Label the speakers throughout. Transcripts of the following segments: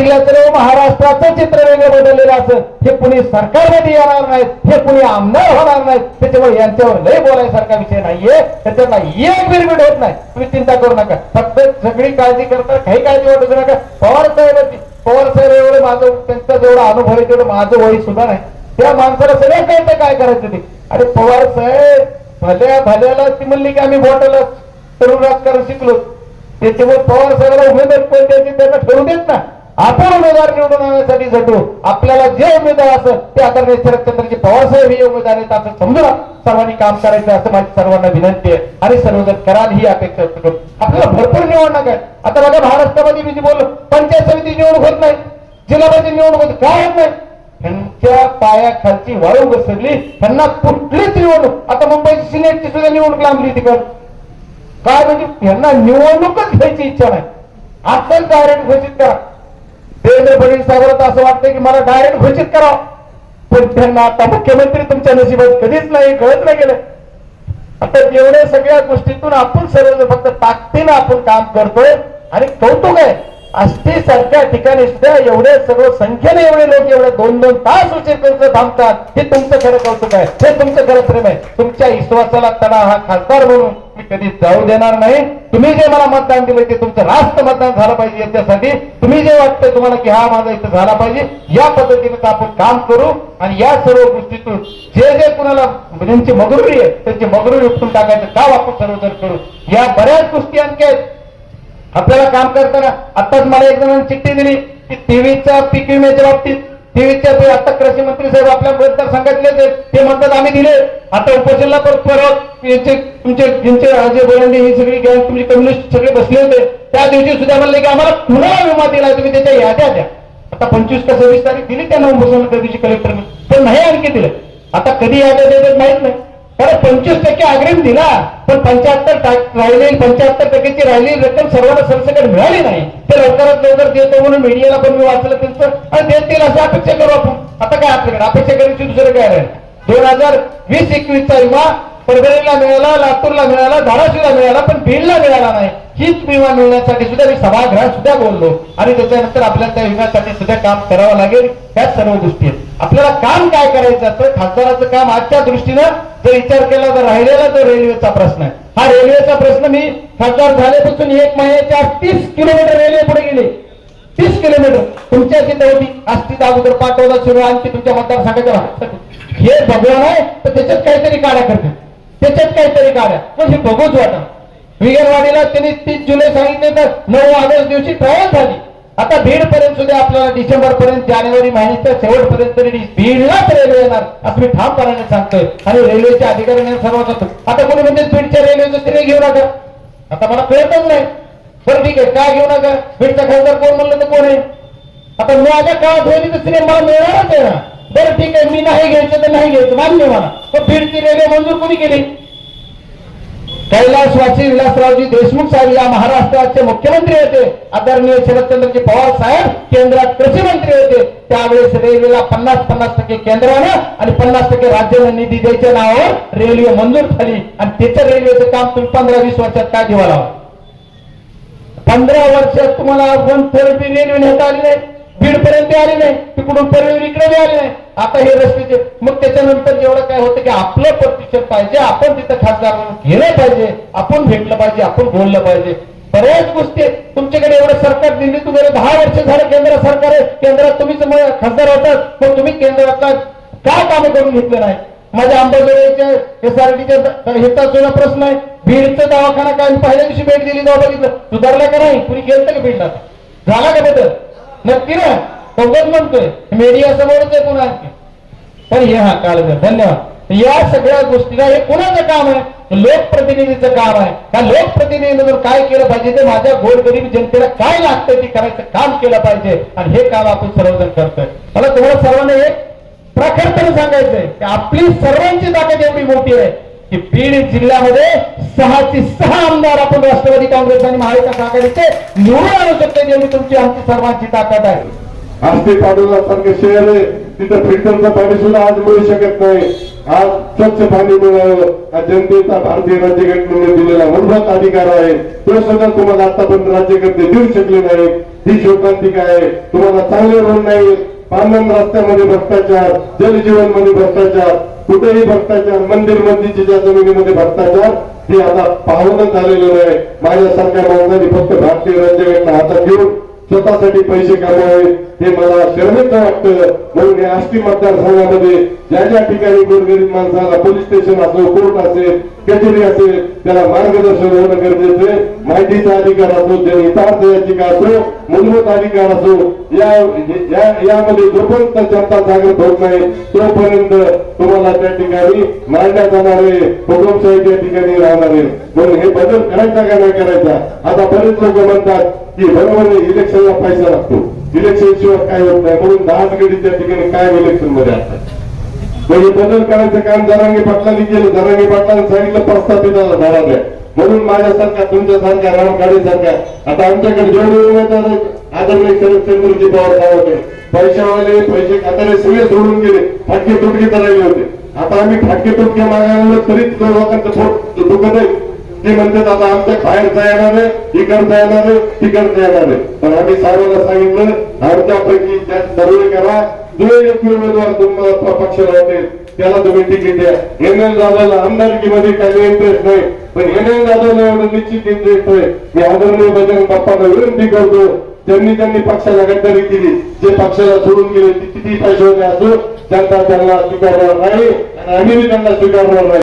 Speaker 1: जिल्ह्याचं महाराष्ट्राचं चित्र वेगळं बदललेलं असं. हे कुणी सरकारमध्ये येणार नाहीत हे कुणी आमदार होणार नाहीत त्याच्यामुळे यांच्यावर लय बोलायसारखा विषय नाहीये. त्याच्यातला एक बिरबिड होत नाही. तुम्ही चिंता करू नका. फक्त सगळी काळजी करता काही काळजी वाटू नका. पवार साहेब पवार साहेब एवढं माझं त्यांचा जेवढा अनुभव आहे तेवढं माझं वय सुद्धा नाही. त्या माणसाला सगळं कळतं काय करायचं ते. अरे पवार साहेब भल्या भल्याला ती म्हणली की आम्ही बोटाला तरुण राजकारण शिकलो. त्याच्यामुळे पवार साहेबांना उमेदवार कोण द्यायचे त्यांना ठरवू देत ना. आपण उमेदवार निवडून आणण्यासाठी झटू आपल्याला जे उमेदवार असं ते आता शरदचंद्रजी पवार साहेब हे उमेदवार आहेत असं समजून सर्वांनी काम करायचं असं माझी सर्वांना विनंती आहे. आणि सर्वजण कराल ही अपेक्षा व्यक्त आपल्याला भरपूर निवडणूक आहे आता बघा महाराष्ट्रामध्ये मी बोललो पंचायत समिती निवडणूक होत नाही. जिल्हा परिषद निवडणूक होत काय होत नाही? त्यांच्या पायाखालची वाळू घसरली त्यांना कुठलीच निवडणूक आता मुंबईची सिनेटची सुद्धा निवडणूक लांबली तिकडं. काय म्हणजे यांना निवडणूकच घ्यायची इच्छा नाही. आजकाल डायरेक्ट घोषित करा. देवेंद्र फडणवीस साहेबांना असं वाटतं की मला डायरेक्ट घोषित करा. पण त्यांना आता मुख्यमंत्री तुमच्या नशिबात कधीच नाही कळत नाही गेलं. आता एवढ्या सगळ्या गोष्टीतून आपण सर्व फक्त ताकदीनं आपण काम करतोय आणि कौतुक आहे. आष्टी सारख्या ठिकाणी सुद्धा एवढे सर्व संख्येने एवढे लोक एवढे दोन दोन तास उशीर करून थांबतात. हे तुमचं खरं कौतुक आहे. हे तुमचं खरं प्रेम आहे. तुमच्या विश्वासाला तडा हा खासदार म्हणून मी कधी जाऊ देणार नाही. तुम्ही जे मला मतदान दिलं ते तुमचं रास्त मतदान झालं पाहिजे याच्यासाठी. तुम्ही जे वाटतंय तुम्हाला की हा माझा इथं झाला पाहिजे या पद्धतीने आपण काम करू आणि या सर्व गोष्टीतून जे जे कुणाला ज्यांची मगरुरी आहे त्यांची मगरुरी उपटून टाकायचं काम आपण सर्वजण करू. या बऱ्याच गोष्टी आणखी आहेत. आपल्याला काम करताना आताच मला एक जणांनी चिठ्ठी दिली. की टीव्हीच्या पीक विम्याच्या बाबतीत टीव्हीच्या ते आता कृषी मंत्री साहेब आपल्या मतदारसंघातले ते ते म्हणतात आम्ही दिले. आता उपजिल्हा परत परत यांचे तुमचे ज्यांचे राजे बोलांडे ही सगळी गँग तुमचे कम्युनिस्ट सगळे बसले होते. त्या दिवशी सुद्धा म्हणले की आम्हाला पुन्हा विमा दिला तुम्ही त्याच्या याद्या द्या. आता पंचवीस का सव्वीस तारीख दिली त्यांना उपोषण त्या दिवशी कलेक्टरने. पण नाही आणखी दिलं. आता कधी याद्या देतात माहीत नाही. कारण पंचवीस टक्के अग्रिम दिला पण पंच्याहत्तर राहिलेली पंच्याहत्तर टक्क्याची राहिलेली रक्कम सर्वांना सरसकट मिळाली नाही. ते लवकरात लवकर देतो म्हणून मीडियाला पण मी वाचलं त्यांचं आणि देतील असं अपेक्षा करू आपण. आता काय आपल्याकडे? अपेक्षा करायची दुसरं काय राहील दोन हजार वीस एकवीसचा विमा परभणीला मिळाला लातूरला मिळाला धाराशिवला मिळाला पण बीडला मिळाला नाही. हीच विमा मिळण्यासाठी सुद्धा मी सभागृहात सुद्धा बोललो. आणि त्याच्यानंतर आपल्याला त्या विम्यासाठी सुद्धा काम करावं लागेल. ह्या सर्व गोष्टी आहेत. आपल्याला काम काय करायचं असतं खासदाराचं काम आजच्या दृष्टीनं जर विचार केला तर राहिलेला तो रेल्वेचा प्रश्न आहे. हा रेल्वेचा प्रश्न मी खासदार झाल्यापासून एक महिन्याच्या तीस किलोमीटर रेल्वे पुढे गेले. तीस किलोमीटर. तुमच्या तिथे होती आस्तीत अगोदर पाठवला सुरू आणखी तुमच्या मतदारसंघाच्या भागात हे भगवान आहे तर त्याच्यात काहीतरी काढा करते. त्याच्यात काहीतरी काढा पण हे बघूच वाटा. विगरवाडीला त्यांनी तीस जुलै सांगितले तर नऊ ऑगस्ट दिवशी ट्रॅव्हल झाली. आता बीड पर्यंत सुद्धा आपल्याला डिसेंबर पर्यंत जानेवारी महिन्याच्या शेवटपर्यंत तरी बीडलाच रेल्वे येणार. असं मी ठामपणाने सांगतोय. आणि रेल्वेच्या अधिकाऱ्याने सर्व जातो आता कोणी म्हणजे बीडच्या रेल्वेचं श्रेय घेऊ नका. आता मला कळतच नाही. बरं ठीक आहे काय घेऊ नका? बीडचा खासदार कोण म्हणलं तर कोण आहे? आता माझ्या काळात होईल तर श्रेय मला मिळणारच आहे ना. बरं ठीक आहे मी नाही घ्यायचं तर नाही घ्यायचं. मान्य मला. पण बीडची रेल्वे मंजूर कोणी केली? कैलासवासी विलासरावजी देशमुख साहेब या महाराष्ट्राचे मुख्यमंत्री होते. आदरणीय शरदचंद्रजी पवार साहेब केंद्रात कृषी मंत्री होते. त्यावेळेस रेल्वेला पन्नास पन्नास टक्के केंद्रानं आणि पन्नास टक्के राज्यानं निधी द्यायच्या नावावर रेल्वे मंजूर झाली. आणि त्याचं रेल्वेचं काम तुम्ही पंधरा वीस वर्षात काय दिवा लावा पंधरा वर्षात तुम्हाला वन थर्टी रेल्वे नेता आली नाही. बीड पर्यंत आली नाही तिकडून परळीवर इकडे बी आले नाही. आता हे रस्त्याचे मग त्याच्यानंतर जेवढं काय होतं की आपलं प्रतिशत पाहिजे आपण तिथं खासदार म्हणून गेलं पाहिजे आपण भेटलं पाहिजे आपण बोललं पाहिजे. बऱ्याच गोष्टी आहेत. तुमच्याकडे एवढं सरकार दिली वगैरे दहा वर्ष झालं केंद्र सरकार आहे. केंद्रात तुम्हीच खासदार होतात मग तुम्ही केंद्रातला काय कामं करून घेतलं नाही? माझ्या अंबाजोगाईच्या एसआरटीच्या हिताचा प्रश्न आहे. बीडचा दवाखाना काय पहिल्या दिवशी भेट दिली जाऊ बघितलं. सुधारला का नाही? कुणी गेलं का भेटला? झाला का बदल? नक्की ना कौगत म्हणतोय मीडिया समोरच आहे पुन्हा. पण हे हा काळ धन्यवाद या सगळ्या गोष्टीला हे कुणाचं काम आहे? लोकप्रतिनिधीचं काम आहे. त्या लोकप्रतिनिधीनं काय केलं पाहिजे ते माझ्या गोरगरीब जनतेला काय लागतंय ते करायचं काम केलं पाहिजे. आणि हे काम आपण सर्वजण करतोय. मला तुम्हाला सर्वांना एक प्रखरपणे सांगायचंय की आपली सर्वांची ताकद एवढी मोठी आहे. की बीड जिल्ह्यामध्ये सहाची सहा आमदार आपण राष्ट्रवादी काँग्रेस आणि महाविकास आघाडीचे निवडून आणू शकतो जेवढी तुमची आमची सर्वांची ताकद आहे.
Speaker 2: आस्ते पाडोला सारखे शहर आहे. तिथं फिल्टरचं पाणी सुद्धा आज मिळू शकत नाही. आज स्वच्छ पाणी मिळावं हा जनतेचा भारतीय राज्यघटनेने दिलेला मूलभूत अधिकार आहे. तो सुद्धा तुम्हाला आतापर्यंत राज्यकर्ते देऊ शकले नाही ही शोकांतिका आहे. तुम्हाला चांगले रोड नाही. पांढन रस्त्यामध्ये भ्रष्टाचार जलजीवनमध्ये भ्रष्टाचार कुठेही भ्रष्टाचार मंदिर मंदिरच्या जमिनीमध्ये भ्रष्टाचार हे आता पाहूनच झालेलं नाही. माझ्यासारख्या माणसांनी फक्त भारतीय राज्यघटना हातात घेऊन स्वतःसाठी पैसे कमवावे हे मला शर्मित वाटतं. म्हणून या आष्टी मतदारसंघामध्ये ज्या ज्या ठिकाणी गोरगरीब माणसाला पोलीस स्टेशन असो कोर्ट असेल कचेरी असेल त्याला मार्गदर्शन होणं गरजेचं माहितीचा अधिकार असो जनहितार्थ याचिका असो मूलभूत अधिकार असो यामध्ये जोपर्यंत जनता जागृत होत नाही तोपर्यंत तुम्हाला त्या ठिकाणी मांडल्या जाणारे हुकुमशाही त्या ठिकाणी राहणार आहे म्हणून हे बदल करायचा का नाही करायचा आता बरेच लोक म्हणतात की बरोबर इलेक्शनला पैसा लागतो. इलेक्शन शिवाय काय होत नाही म्हणून दहा गडी त्या ठिकाणी काय इलेक्शनमध्ये असतात. म्हणजे बदल करायचं काम जरांगी पाटलांनी केलं जरांगी पाटलांनी सांगितलं प्रस्थापित धरा म्हणून माझ्यासारख्या तुमच्यासारख्या रामगाडीसारख्या आता आमच्याकडे जेवढे उमेदवार आहेत आदरणीय शरदचंद्रजी पवार साहेब होते पैशावाले पैसे खाताने सगळे सोडून गेले फाटके तुटके राहिले होते. आता आम्ही फाटके तुटके मागायला तरी लोकांचं पोट दुखत आहे. ते म्हणतात आता आमच्या बाहेरचा येणार आहे इकडचा येणार आहे तिकडचा येणार आहे. पण आम्ही सर्वांना सांगितलं आमच्यापैकी त्यात सर्वे करा जो एक उमेदवार तुम्हाला पक्षाला होते त्याला तुम्ही तिकीट द्या. एम एल जाधवला आमदारकीमध्ये काही इंटरेस्ट नाही पण एम एल एवढं निश्चित इंटरेस्ट आहे. मी आदरणीय बजरंग बाप्पाला विनंती करतो त्यांनी त्यांनी पक्षाला गद्दारी केली. जे पक्षाला सोडून गेले ते किती पैसे होते असो जनता त्यांना स्वीकारणार नाही आणि आम्ही त्यांना स्वीकारणार नाही.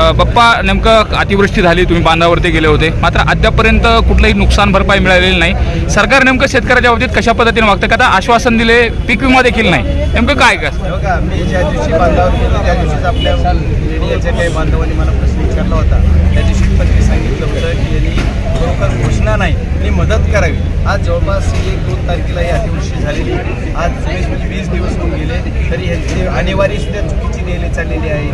Speaker 3: बाप्पा नेमकं अतिवृष्टी झाली तुम्ही बांधावरती गेले होते. मात्र अद्यापर्यंत कुठलंही नुकसान भरपाई मिळालेली नाही. सरकार नेमकं शेतकऱ्याच्या बाबतीत कशा पद्धतीने वागतं? का आता आश्वासन दिले पीक विमा देखील नाही. नेमकं काय का?
Speaker 4: मी ज्या दिवशी बांधावर गेलो त्या दिवशीच आपल्या मीडियाच्या काही बांधवांनी मला प्रश्न विचारला होता. त्या दिवशी पण मी सांगितलं होतं की यांनी घोषणा नाही आणि मदत करावी. आज जवळपास एक दोन तारखेला ही अतिवृष्टी झालेली आज वीस म्हणजे वीस दिवस होऊन गेले तरी ह्यांची आणेवारी सुद्धा चुकीची नेली चाललेली आहे.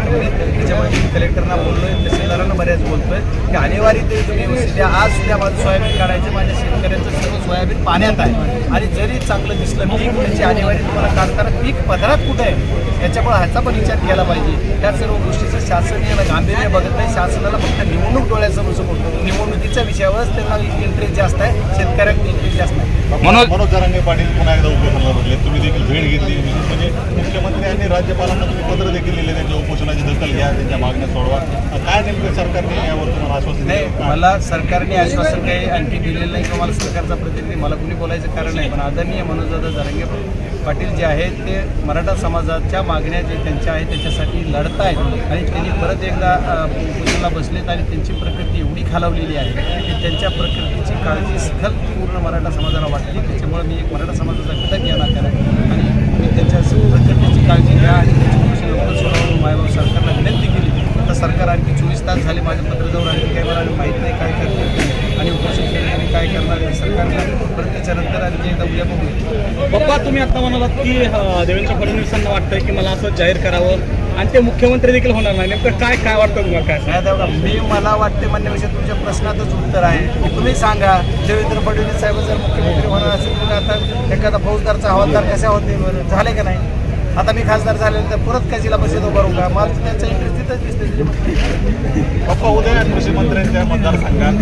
Speaker 4: त्याच्यामुळे मी कलेक्टरना बोललोय तहसीलदारांना बऱ्याच बोलतोय की आणेवारी ते तुम्ही व्यवस्थित द्या. आज सुद्धा माझं सोयाबीन काढायचं माझ्या शेतकऱ्यांचं सर्व सोयाबीन पाण्यात आहे. आणि जरी चांगलं दिसलं पीक त्याची आणेवारी तुम्हाला काढताना पीक पदरात कुठे आहे? याच्यामुळे ह्याचा पण विचार केला पाहिजे. त्या सर्व गोष्टीचं शासन याला गांभीर्य बघत नाही. शासनाला फक्त निवडणूक डोळ्यासमोर समोर निवडणुकीच्या विषयावरच त्यांना इंटरेस्ट जास्त आहे. शेतकऱ्यांना इंटरेस्ट जास्त आहे.
Speaker 3: मनोज-
Speaker 5: मनोज जरांगे पाटील पुन्हा एकदा उपोषणाला बसले तुम्ही देखील भेट घेतली. विशेष म्हणजे मुख्यमंत्री आणि राज्यपालांना तुम्ही पत्र देखील लिहिले त्यांच्या उपोषणाची दखल घ्या त्यांच्या मागण्या सोडवा. काय नेमकं सरकारने यावर तुम्हाला आश्वासन
Speaker 4: नाही? मला सरकारने आश्वासन काही आणखी दिलेलं नाही किंवा मला सरकारचा प्रतिनिधी मला कुणी बोलायचं कारण नाही. पण आदरणीय मनोजदादा जरंगे पाटील जे आहेत ते मराठा समाजाच्या मागण्या जे त्यांच्या आहेत त्याच्यासाठी लढत आहेत आणि त्यांनी परत एकदा उपोषणाला बसलेत आणि त्यांची प्रकृती एवढी खालावलेली आहे की त्यांच्या प्रकृतीची काळजी सखल पूर्ण मराठा समाजाला वाटली त्याच्यामुळे मी एक मराठा समाजाचा घटक या नात्याने आणि मी त्यांच्या प्रकृतीची काळजी घ्या आणि त्याची उपोषण लवकर सोडावं माझ्या सरकारला विनंती केली. आता सरकार आणखी चोवीस तास झाले माझ्या जाऊन आणखी काही मला माहीत नाही काय करते. आणि उपोषण केल्याने काय करणार आहे सरकारला परत त्याच्यानंतर आणखी एकदा उद्या बघू.
Speaker 6: बघा तुम्ही आता म्हणालात की देवेंद्र फडणवीसांना वाटतंय की मला असं जाहीर करावं. आणि ते मुख्यमंत्री देखील होणार नाही. नेमकं काय काय वाटतं तुम्हाला? काय
Speaker 4: नाही मी मला वाटते म्हणण्यापेक्षा तुमच्या प्रश्नातच उत्तर आहे. तुम्ही सांगा देवेंद्र फडणवीस साहेब जर मुख्यमंत्री होणार असेल तर आता एखादा फौजदारचा हवालदार कशा होते? झाले का नाही? आता मी खासदार झाल्यानंतर परत कशीला बसेल उभं राहू? का? मला त्यांचा इंटरेस्ट तिथंच दिसते
Speaker 5: पप्पा उद्या कृषी मंत्र्यांच्या मतदारसंघात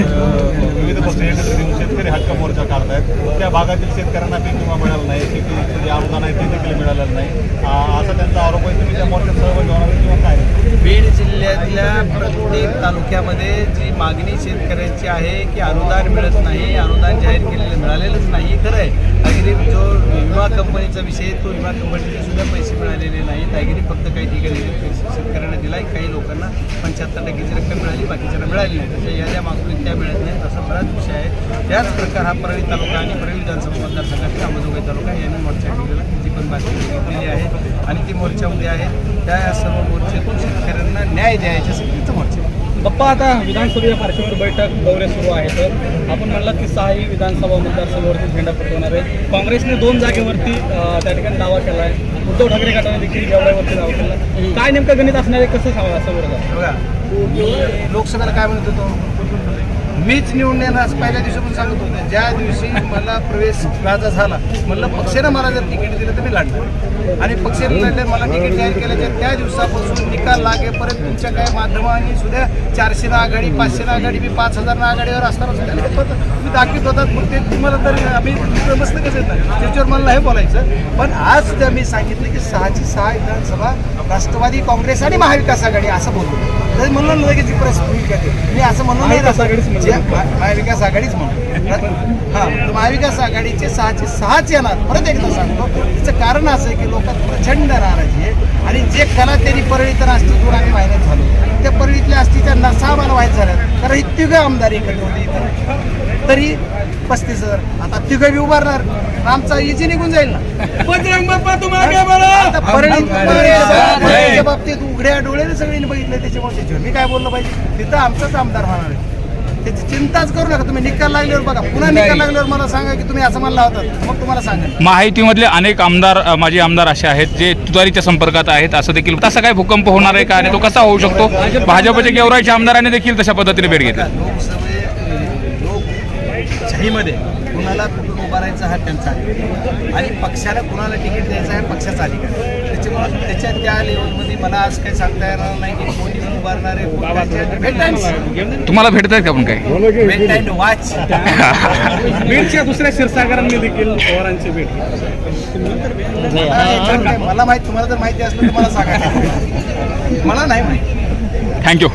Speaker 5: विविध पक्ष एकत्र येऊन शेतकरी हक्क मोर्चा काढतायत. त्या भागातील शेतकऱ्यांना पीक विमा मिळाला नाही. पीक जे अनुदान आहे ते देखील मिळालेलं नाही. असा त्यांचा आरोप आहे. तुम्ही त्या मोर्चात सहभागी होणार आहे किंवा काय?
Speaker 4: बीड जिल्ह्यातल्या प्रत्येक तालुक्यामध्ये जी मागणी शेतकऱ्यांची आहे की अनुदान मिळत नाही अनुदान जाहीर केलेलं मिळालेलंच नाही खरं आहे. अगदी जो विमा कंपनीचा विषय तो विमा कंपनीचे सुद्धा पैसे मिळालेले नाही अगदी फक्त काही ठिकाणी शेतकऱ्यांना दिलाय. काही लोकांना पंच्याहत्तर टक्केची रक्कम मिळाली बाकीच्यांना मिळाली नाही. त्याच्या याद्या मागून त्या मिळत नाहीत असा बराच विषय आहे. त्याच प्रकार हा परळी तालुका आणि परळी विधानसभा मतदारसंघातील अंबाजोगाई तालुका यांनी मोर्चा ठेवलेला जी पण बातमी घेतलेली आहे. आणि ती मोर्चा उद्या आहे. त्या सर्व मोर्चेतून शेतकऱ्यांना न्याय द्यायच्या सक्तीचा मोर्चा. बाप्पा
Speaker 6: पप्पा आता विधानसभेच्या पार्श्वभूमीवर बैठक दौरे सुरू आहेत. आपण म्हणलात की सहाही विधानसभा मतदारसंघावरती झेंडा फडकवणार आहे काँग्रेसने दोन जागेवरती त्या ठिकाणी दावा केला आहे उद्धव ठाकरे गटाने देखील जेवढ्यावरती दावा केला. काय नेमकं गणित असणार आहे? कसं सांगा समोर
Speaker 4: बघा लोकसभेला काय म्हणत होतो? मीच निवडून येणार पहिल्या पहिल्या पण सांगत होते. ज्या दिवशी मला प्रवेश माझा झाला म्हणलं पक्षानं मला जर तिकीट दिलं तर मी लढणार. आणि पक्षाने मला तिकीट जाहीर केल्याच्या त्या दिवसापासून निकाल लागेपर्यंत तुमच्या काही माध्यमांनी सुद्धा चारशेनं आघाडी पाचशेनं आघाडी मी पाच हजारनं आघाडीवर असताना सुद्धा तुम्ही दाखवित होतात मग ते तुम्हाला तर आम्ही तुमचं मस्त कसं येत नाही त्याच्यावर मला हे बोलायचं. पण आज सुद्धा मी सांगितलं की सहाची सहा विधानसभा राष्ट्रवादी काँग्रेस आणि महाविकास आघाडी असं बोलतो तर म्हणून लगेच प्रेस भूमिका ते मी असं म्हणून नाही
Speaker 6: महाविकास आघाडीच म्हणलं.
Speaker 4: जे- महा- महाविकास आघाडीच म्हणून. हा तर महाविकास आघाडीचे सहाचे सहाच येणार. परत एकदा सांगतो त्याचं कारण असं आहे की लोकात प्रचंड नाराजी आहे आणि जे कला त्यांनी परळीत आष्टीतून आम्ही माहिती झालो. त्या परळीतल्या आष्टीच्या नसा आम्हाला माहीत झाल्या कारण ही तिघं आमदार एकत्र होते इथं. तरी पस्तीस हजार. आता तिघं बी उभारणार. आमचा इजी निघून जाईल ना. परळीत परळीच्या बाबतीत उघड्या डोळ्याने सगळ्यांनी बघितलं त्याच्यामुळे त्याच्यावर मी काय बोललो पाहिजे? तिथं आमचाच आमदार होणार आहे. त्याची चिंताच करू नका तुम्ही. निकाल लागल्यावर बघा. पुन्हा निकाल लागल्यावर मला सांगा की तुम्ही असं म्हणला होता. मग तुम्हाला सांगेल
Speaker 3: महायुतीमधले अनेक आमदार अ, माजी आमदार असे आहेत जे तुतारीच्या संपर्कात आहेत. असं देखील तसा काय भूकंप होणार आहे का? आणि तो कसा होऊ शकतो? भाजपच्या गेवराईच्या आमदारांनी देखील तशा पद्धतीने भेट घेतली.
Speaker 4: लोकसभे लोकशाहीमध्ये कुणाला कुठून उभारायचा हा त्यांचा अधिकार. आणि पक्षाला कुणाला तिकीट द्यायचं आहे पक्षाचा अधिकार त्याच्यामुळे त्याच्या त्या लेवलमध्ये मला आज काही सांगता येणार नाही की कोणी उभारणार आहे.
Speaker 3: तुम्हाला भेटत आहेत का पण काही?
Speaker 4: वेट अँड वॉच
Speaker 6: बीडच्या दुसऱ्या क्षीरसागरांनी देखील पवारांची भेट
Speaker 4: मला माहीत तुम्हाला जर माहिती असलं तर मला सांगा मला नाही माहिती.
Speaker 3: थँक्यू